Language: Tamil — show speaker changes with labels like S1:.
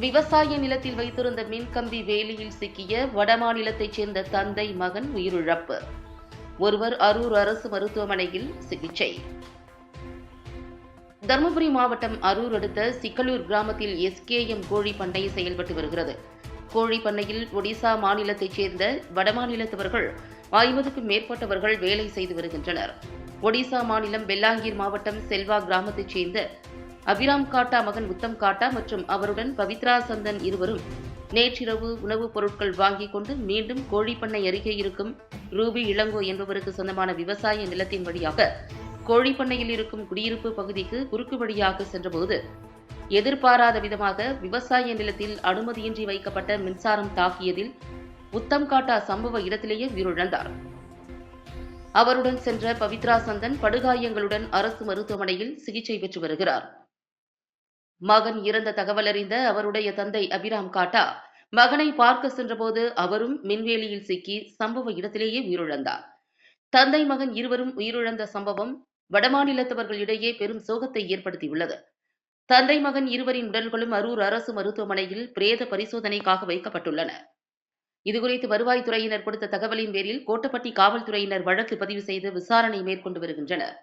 S1: விவசாய நிலத்தில் வைத்திருந்த மின்கம்பி வேலியில் சிக்கிய வடமாநிலத்தைச் சேர்ந்த தந்தை மகன் உயிரிழப்பு. ஒருவர் அரூர் அரசு மருத்துவமனையில் சிகிச்சை. தருமபுரி மாவட்டம் அரூர் அடுத்த சிக்கலூர் கிராமத்தில் எஸ்கேஎம் கோழி பண்ணை செயல்பட்டு வருகிறது. கோழி பண்ணையில் ஒடிசா மாநிலத்தைச் சேர்ந்த வடமாநிலத்தவர்கள் ஐம்பதுக்கும் மேற்பட்டவர்கள் வேலை செய்து வருகின்றனர். ஒடிசா மாநிலம் பெல்லாங்கீர் மாவட்டம் செல்வா கிராமத்தைச் சேர்ந்த அபிராம் காட்டா மகன் உத்தம் காட்டா மற்றும் அவருடன் பவித்ரா சந்தன் இருவரும் நேற்றிரவு உணவுப் பொருட்கள் வாங்கிக் கொண்டு மீண்டும் கோழிப்பண்ணை அருகே இருக்கும் ரூபி இளங்கோ என்பவருக்கு சொந்தமான விவசாய நிலத்தின் வழியாக கோழிப்பண்ணையில் இருக்கும் குடியிருப்பு பகுதிக்கு குறுக்கு வழியாக சென்றபோது எதிர்பாராத விதமாக விவசாய நிலத்தில் அனுமதியின்றி வைக்கப்பட்ட மின்சாரம் தாக்கியதில் உத்தம் காட்டா சம்பவ இடத்திலேயே உயிரிழந்தார். அவருடன் சென்ற பவித்ரா சந்தன் படுகாயங்களுடன் அரசு மருத்துவமனையில் சிகிச்சை பெற்று வருகிறார். மகன் இறந்த தகவல் அறிந்த அவருடைய தந்தை அபிராம் காட்டா மகனை பார்க்க சென்றபோது அவரும் மின்வேலியில் சிக்கி சம்பவ இடத்திலேயே உயிரிழந்தார். தந்தை மகன் இருவரும் உயிரிழந்த சம்பவம் வடமாநிலத்தவர்களிடையே பெரும் சோகத்தை ஏற்படுத்தியுள்ளது. தந்தை மகன் இருவரின் உடல்களும் அரூர் அரசு மருத்துவமனையில் பிரேத பரிசோதனைக்காக வைக்கப்பட்டுள்ளன. இதுகுறித்து வருவாய்த்துறையினர் கொடுத்த தகவலின் பேரில் கோட்டப்பட்டி காவல்துறையினர் வழக்கு பதிவு செய்து விசாரணை மேற்கொண்டு வருகின்றனர்.